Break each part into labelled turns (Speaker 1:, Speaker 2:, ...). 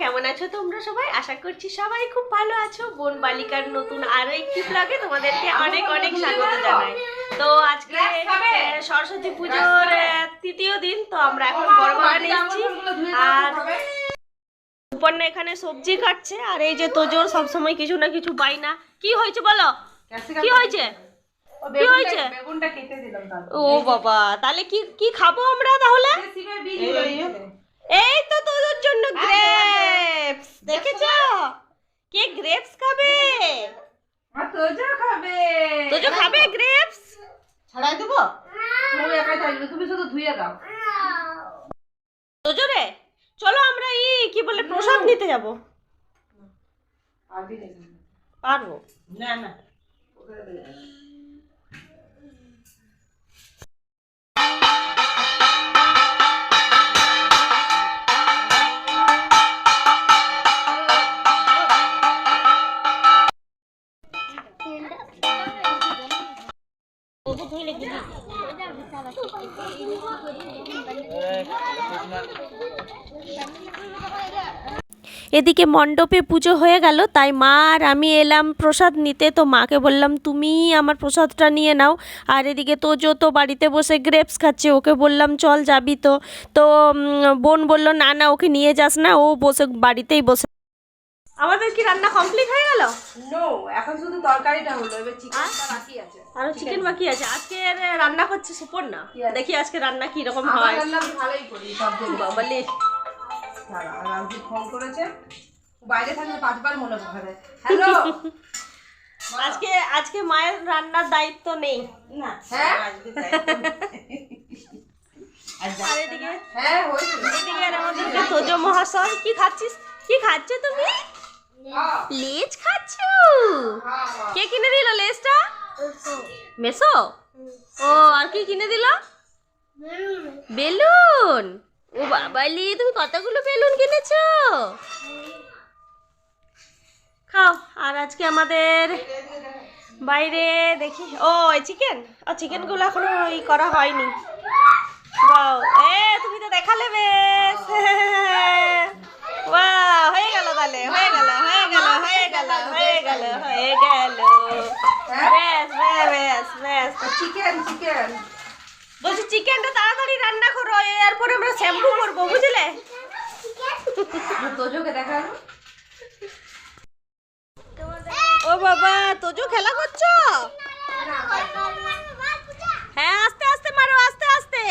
Speaker 1: কেমন আছো তোমরা সবাই? আশা করছি সবাই খুব ভালো আছো। বোন বালিকার নতুন আরও একটি ব্লগে তোমাদেরকে অনেক অনেক স্বাগত জানাই। তো আজকে সরস্বতী পুজোর তৃতীয় দিন তো আমরা এখন বড় বাগানে এসেছি। আর উপন্যা এখানে সবজি কাটছে আর এই যে তোজোর সবসময় কিছু না কিছু পাই না। কি হয়েছে বলো? কি হয়েছে? কি হয়েছে?
Speaker 2: বেগুনটা কেটে দিলাম তাহলে।
Speaker 1: ও বাবা তাহলে কি কি খাব আমরা তাহলে। এই তো তোদের জন্য গ্রেপস দেখেছ? কে গ্রেপস খাবে?
Speaker 2: আর তোজো খাবে।
Speaker 1: তোজো খাবে গ্রেপস
Speaker 2: ছাড়াই দেবো? তুমি একাই থাকবে তুমি শুধু ধুয়ে দাও।
Speaker 1: তোজো রে চলো আমরা ই কি বলে প্রসাদ নিতে যাব।
Speaker 2: পারবি। না না।
Speaker 1: এদিকে মণ্ডপে পুজো হয়ে গেল, তাই মা আর আমি এলাম প্রসাদ নিতে। তো মাকে বললাম, তুমি আমার প্রসাদটা নিয়ে নাও। আর এদিকে তোজো তো বাড়িতে বসে গ্রেপস খাচ্ছে, ওকে বললাম, চল যাবি তো। তো বোন বলল, না না, ওকে নিয়ে যাস না। ও বসে, বাড়িতেই বসে আমাদের কি রান্না কমপ্লিট হয়ে গেল?
Speaker 2: নো এখন শুধু তরকারিটা হলো এবার চিকেনটা বাকি আছে।
Speaker 1: আরও চিকেন বাকি আছে। আজকে রান্না করছে সুপর না দেখি আজকে রান্না কি রকম হয়।
Speaker 2: রান্না ভালোই করি সব দিন
Speaker 1: বাবালে।
Speaker 2: দাঁড়া ফোন করেছে। বাইরে থাকলে পাঁচবার মনে পড়ে। হ্যালো
Speaker 1: আজকে আজকে মায়ের রান্নার দায়িত্ব নেই।
Speaker 2: না হ্যাঁ?
Speaker 1: আর এদিকে?
Speaker 2: হ্যাঁ হয়েছিল
Speaker 1: এদিকে আমাদের তোজো মহাশয় কি খাচ্ছিস? কি খাচ্ছ তুমি? লেজ খাচ্ছ। কে কিনে দিল লেজটা? মেসো? ও, আর কি কিনে দিল? বেলুন। ও বাবালি তুমি কতগুলো বেলুন কিনেছো? খাও, আর আজকে আমাদের বাইরে দেখি। ও চিকেন আর চিকেনগুলো এখনও ই করা হয়নি। বাও এ, তুমি তো দেখালে বেশ। হয়ে গেল তাহলে, হয়ে গেল হয়ে গেল। হয়ে? বেশ বেশ বেশ
Speaker 2: চিকেন চিকেন
Speaker 1: বলছি চিকেনটা তাড়াতাড়ি রান্না করো এরপরে আমরা শ্যাম্পু করব বুঝলে?
Speaker 2: তোজোকে দেখাল
Speaker 1: ও বাবা তোজো খেলা করছ? হ্যাঁ আস্তে আস্তে মারো আস্তে আস্তে।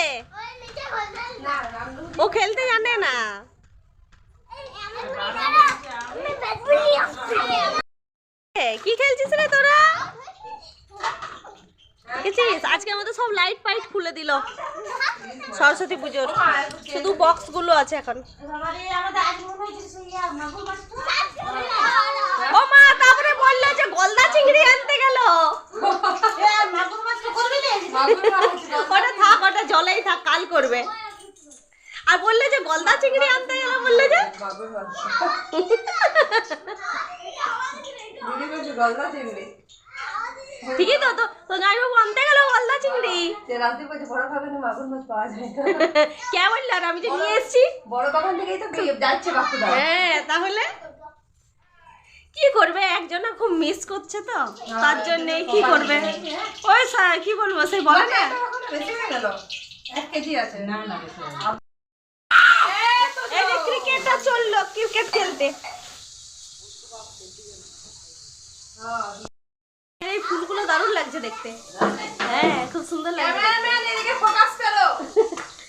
Speaker 1: ও খেলতে জানে না। কি খেলছিস রে তোরা? দেখেছিস আজকে আমাদের সব লাইট ফাইট খুলে দিল। সরস্বতী পুজোর। শুধু বক্সগুলো আছে এখন। তারপরে বলল যে গলদা চিংড়ি আনতে জলেই থাক, কাল করবে। আর বললে যে গলদা চিংড়ি আনতে গেল, বললে যে?
Speaker 2: গলদা চিংড়ি।
Speaker 1: ঠিকই তো তো আনতে গেল গলদা চিংড়ি।
Speaker 2: যে রাত্রি বলছে বড় খাবে মাগুর মাছ পাওয়া যায়?
Speaker 1: কে বলল আর আমি যে নিয়ে এসছি?
Speaker 2: বড় বাগান থেকেই তো যাচ্ছে বাকুদা
Speaker 1: হ্যাঁ তাহলে? কি করবে? একজন খুব মিস করছে তো। তার জন্য কি করবে? ওই সা- কি বলব সেই বলে না।
Speaker 2: বেশি হয়ে গেল। এক কেজি আছে। না না
Speaker 1: এই যে ক্রিকেটটা চলল ক্রিকেট খেলতে। এই ফুলগুলো দারুণ লাগছে দেখতে। হ্যাঁ খুব সুন্দর লাগছে
Speaker 2: ক্যামেরাম্যান এদিকে ফোকাস করো।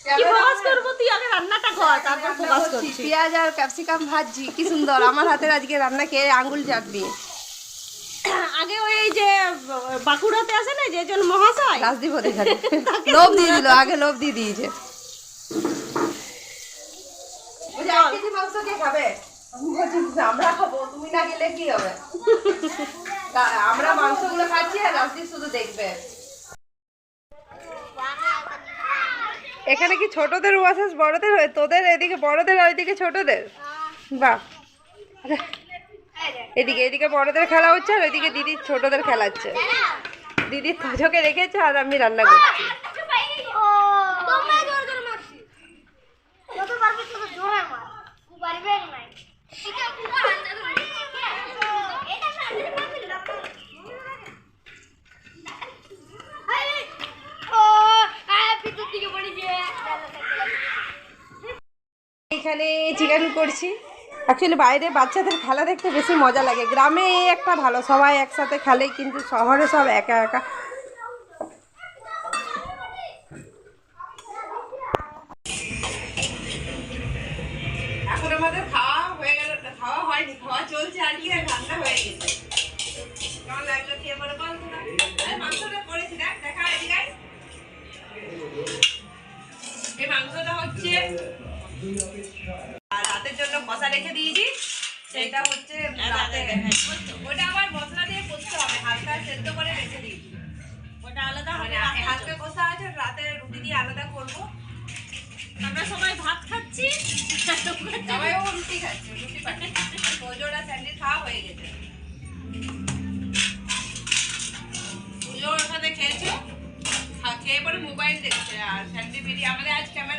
Speaker 1: কি ফোকাস করব তুই? আগে রান্নাটা কর তারপর ফোকাস করছি।
Speaker 2: পেঁয়াজ আর ক্যাপসিকাম ভাজি কি সুন্দর। আমার হাতের আজকে রান্না খেয়ে আঙ্গুল চাটবি?
Speaker 1: আগে ওই যে বাঁকুড়াতে আছে না যে জন মহাশয়?
Speaker 2: রাজদীপ হতে লোভ দিয়ে দিল আগে লোভ দিয়ে দিয়েছে। মাংস কে খাবে? আমরা মাংসগুলো খাচ্ছি আর শুধু দেখবে। এখানে কি ছোটদের ওয়াসেস বড়দের হয়? তোদের এদিকে, বড়দের আর এদিকে ছোটদের? বাহ। এদিকে এদিকে বড়দের খেলা হচ্ছে আর ওইদিকে দিদি ছোটদের খেলাচ্ছে। দিদি তোজোকে রেখেছে আর আমি রান্না করছি
Speaker 3: তোমরা জোর জোর মারছি যত পারবে তত জোরে মার পারবে না
Speaker 2: এখানে করছি। অ্যাকচুয়ালি বাইরে বাচ্চাদের খেলা দেখতে বেশি মজা লাগে। গ্রামে এই একটা ভালো, সবাই একসাথে খেলে কিন্তু শহরে সব একা একা। এই কষা রেখে দিয়েছি। সেটা হচ্ছে ওটা আবার মশলা দিয়ে করতে হবে হালকা সেদ্ধ করে রেখে দিয়েছি।
Speaker 1: ওটা আলাদা
Speaker 2: মানে হালকা কষা আছে রাতে রুটি দিয়ে আলাদা করব।
Speaker 1: আমরা সবাই ভাত খাচ্ছি।
Speaker 2: সবাই ও রুটি খাচ্ছে রুটি স্যান্ডউইচ খাওয়া হয়ে গেছে। পুজো ওখানে খেয়েছে? খেয়ে পরে মোবাইল দেখছে আর স্যান্ডি বিডি আমাদের আজ স্যান্ডি